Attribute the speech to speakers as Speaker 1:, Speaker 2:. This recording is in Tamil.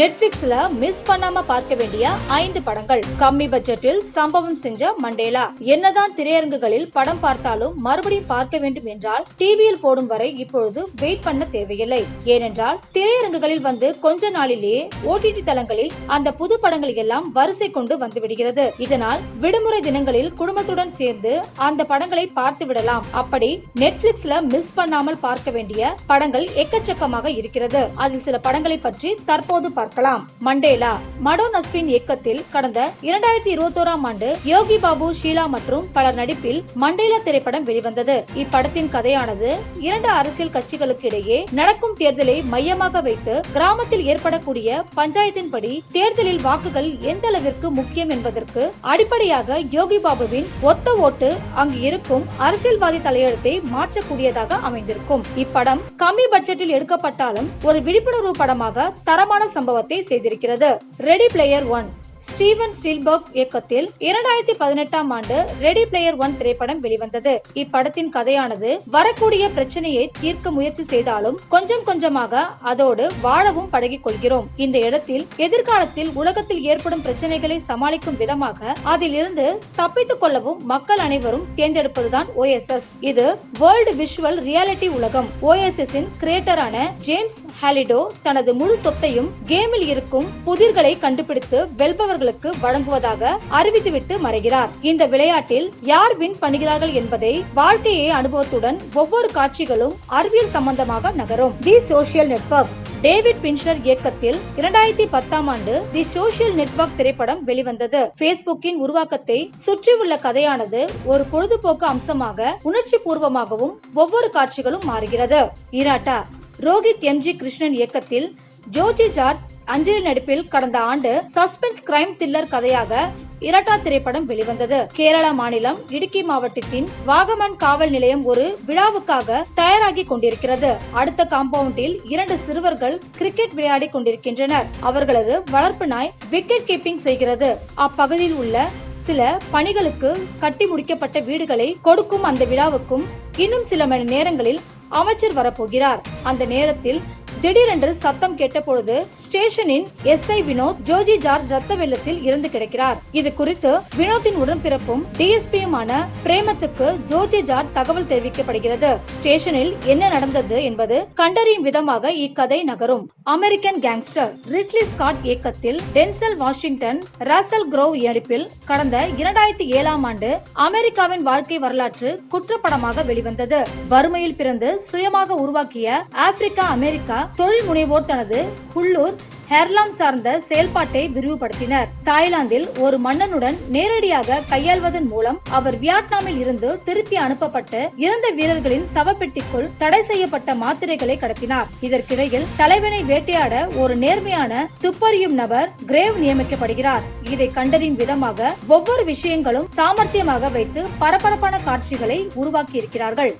Speaker 1: நெட்ஃபிளிக்ஸ்ல மிஸ் பண்ணாம பார்க்க வேண்டிய ஐந்து படங்கள். கம்மி பட்ஜெட்டில் சம்பவம் செஞ்ச மண்டேலா. என்னதான் திரையரங்குகளில் படம் பார்த்தாலும் மறுபடியும் பார்க்க வேண்டும் என்றால் டிவியில் போடும் வரை இப்பொழுது வெயிட் பண்ண தேவையில்லை. ஏனென்றால் திரையரங்குகளில் வந்து கொஞ்ச நாளிலேயே ஓடிடி தளங்களில் அந்த புது படங்கள் எல்லாம் வரிசை கொண்டு வந்து விடுகிறது இதனால் விடுமுறை தினங்களில் குடும்பத்துடன் சேர்ந்து அந்த படங்களை பார்த்து விடலாம். அப்படி நெட்ஃபிளிக்ஸ்ல மிஸ் பண்ணாமல் பார்க்க வேண்டிய படங்கள் எக்கச்சக்கமாக இருக்கிறது. அதில் சில படங்களை பற்றி தற்போது பார்க்கலாம். மண்டேலா மடோன் அஸ்வின் இயக்கத்தில் கடந்த இரண்டாயிரத்தி இருபத்தோராம் ஆண்டு யோகி பாபு ஷீலா மற்றும் பலர் நடிப்பில் மண்டேலா திரைப்படம் வெளிவந்தது. இப்படத்தின் கதையானது இரண்டு அரசியல் கட்சிகளுக்கு இடையே நடக்கும் தேர்தலை மையமாக வைத்து கிராமத்தில் ஏற்படக்கூடிய பஞ்சாயத்தின்படி தேர்தலில் வாக்குகள் எந்த அளவிற்கு முக்கியம் என்பதற்கு அடிப்படையாக யோகி பாபுவின் ஒத்த ஓட்டு அங்கு இருக்கும் அரசியல்வாதி தலையெழுத்தை மாற்றக்கூடியதாக அமைந்திருக்கும். இப்படம் கம்மி பட்ஜெட்டில் எடுக்கப்பட்டாலும் ஒரு விழிப்புணர்வு படமாக தரமான சம்பவம் சம்பவத்தை செய்திருக்கிறது. Ready player one Steven Spielberg இயக்கத்தில் இரண்டாயிரத்தி பதினெட்டாம் ஆண்டு ரெடி பிளேயர் ஒன் திரைப்படம் வெளிவந்தது. இப்படத்தின் கதையானது வரக்கூடிய பிரச்சனையை தீர்க்க முயற்சி செய்தாலும் கொஞ்சம் கொஞ்சமாக அதோடு வாழவும் பழகிக் கொள்கிறோம். இந்த இடத்தில் எதிர்காலத்தில் உலகத்தில் ஏற்படும் பிரச்சனைகளை சமாளிக்கும் விதமாக அதில் இருந்து தப்பித்துக் கொள்ளவும் மக்கள் அனைவரும் தேர்ந்தெடுப்பதுதான் ஓஎஸ்எஸ் இது வேர்ல்டு விஷுவல் ரியாலிட்டி உலகம். ஓஎஸ்எஸ் இன் கிரியேட்டரான ஜேம்ஸ் ஹாலிடோ தனது முழு சொத்தையும் கேமில் இருக்கும் புதிர்களை கண்டுபிடித்து மற்றவர்களுக்கு வழங்குவதாக அறிவித்துவிட்டு மறைகிறார். இந்த விளையாட்டில் யார் வின் பண்ணுகிறார்கள் என்பதை வாழ்க்கையை அனுபவத்துடன் ஒவ்வொரு காட்சிகளும் அறிவியல் சம்பந்தமாக நகரும். The social network. David Fincher இயக்கத்தில் இரண்டாயிரத்தி பத்தாம் ஆண்டு தி சோசியல் நெட்வொர்க் திரைப்படம் வெளிவந்தது. பேஸ்புக்கின் உருவாக்கத்தை சுற்றியுள்ள கதையானது ஒரு பொழுதுபோக்கு அம்சமாக உணர்ச்சி பூர்வமாகவும் ஒவ்வொரு காட்சிகளும் மாறுகிறது. இராட்டா ரோஹித் எம்ஜி கிருஷ்ணன் இயக்கத்தில் ஜோஜி ஜார்ஜ் அஞ்சலி நடிப்பில் கடந்த ஆண்டு சஸ்பென்ஸ் கிரைம் தில்லர் கதையாக இரட்டா திரைப்படம் வெளிவந்தது. கேரள மாநிலம் இடுக்கி மாவட்டத்தின் வாகமன் காவல் நிலையம் ஒரு விழாவுக்காக தயாராகி கொண்டிருக்கிறது. அடுத்த காம்பவுண்டில் இரண்டு சிறுவர்கள் கிரிக்கெட் விளையாடி கொண்டிருக்கின்றனர். அவர்களது வளர்ப்பு நாய் விக்கெட் கீப்பிங் செய்கிறது. அப்பகுதியில் உள்ள சில பணிகளுக்கு கட்டி முடிக்கப்பட்ட வீடுகளை கொடுக்கும் அந்த விழாவுக்கும் இன்னும் சில மணி நேரங்களில் அமைச்சர் வரப்போகிறார். அந்த நேரத்தில் திடீரென்று சத்தம் கேட்டபொழுது ஸ்டேஷனின் எஸ்ஐ வினோத் ஜோஜி ஜார்ஜ் ரத்த வெள்ளத்தில் இறந்து கிடக்கிறார். இது குறித்து வினோத்தின் உடன்பிறப்பும் டிஎஸ்பியுமான பிரேமத்துக்கு ஜோஜி ஜார்ஜ் தகவல் தெரிவிக்கப்படுகிறது. ஸ்டேஷனில் என்ன நடந்தது என்பது கண்டறியும் விதமாக இக்கதை நகரும். அமெரிக்கன் கேங்ஸ்டர் ரிட்லி ஸ்காட் இயக்கத்தில் டென்சல் வாஷிங்டன் ரசல் குரோவ் நடிப்பில் கடந்த இரண்டாயிரத்தி ஏழாம் ஆண்டு அமெரிக்காவின் வாழ்க்கை வரலாற்று குற்றப்படமாக வெளிவந்தது. வறுமையில் பிறந்து சுயமாக உருவாக்கிய ஆப்பிரிக்கா அமெரிக்கா தொழில் முனைவோர் தனது உள்ளூர் ஹெர்லாம் சார்ந்த செயல்பாட்டை விரிவுபடுத்தினர். தாய்லாந்தில் ஒரு மன்னனுடன் நேரடியாக கையாள்வதன் மூலம் அவர் வியட்நாமில் இருந்து திருப்பி அனுப்பப்பட்டு இறந்த வீரர்களின் சவப்பெட்டிக்குள் தடை செய்யப்பட்ட மாத்திரைகளை கடத்தினார். இதற்கிடையில் தலைவனை வேட்டையாட ஒரு நேர்மையான துப்பறியும் நபர் கிரேவ் நியமிக்கப்படுகிறார். இதை கண்டறியும் விதமாக ஒவ்வொரு விஷயங்களும் சாமர்த்தியமாக வைத்து பரபரப்பான காட்சிகளை உருவாக்கியிருக்கிறார்கள்.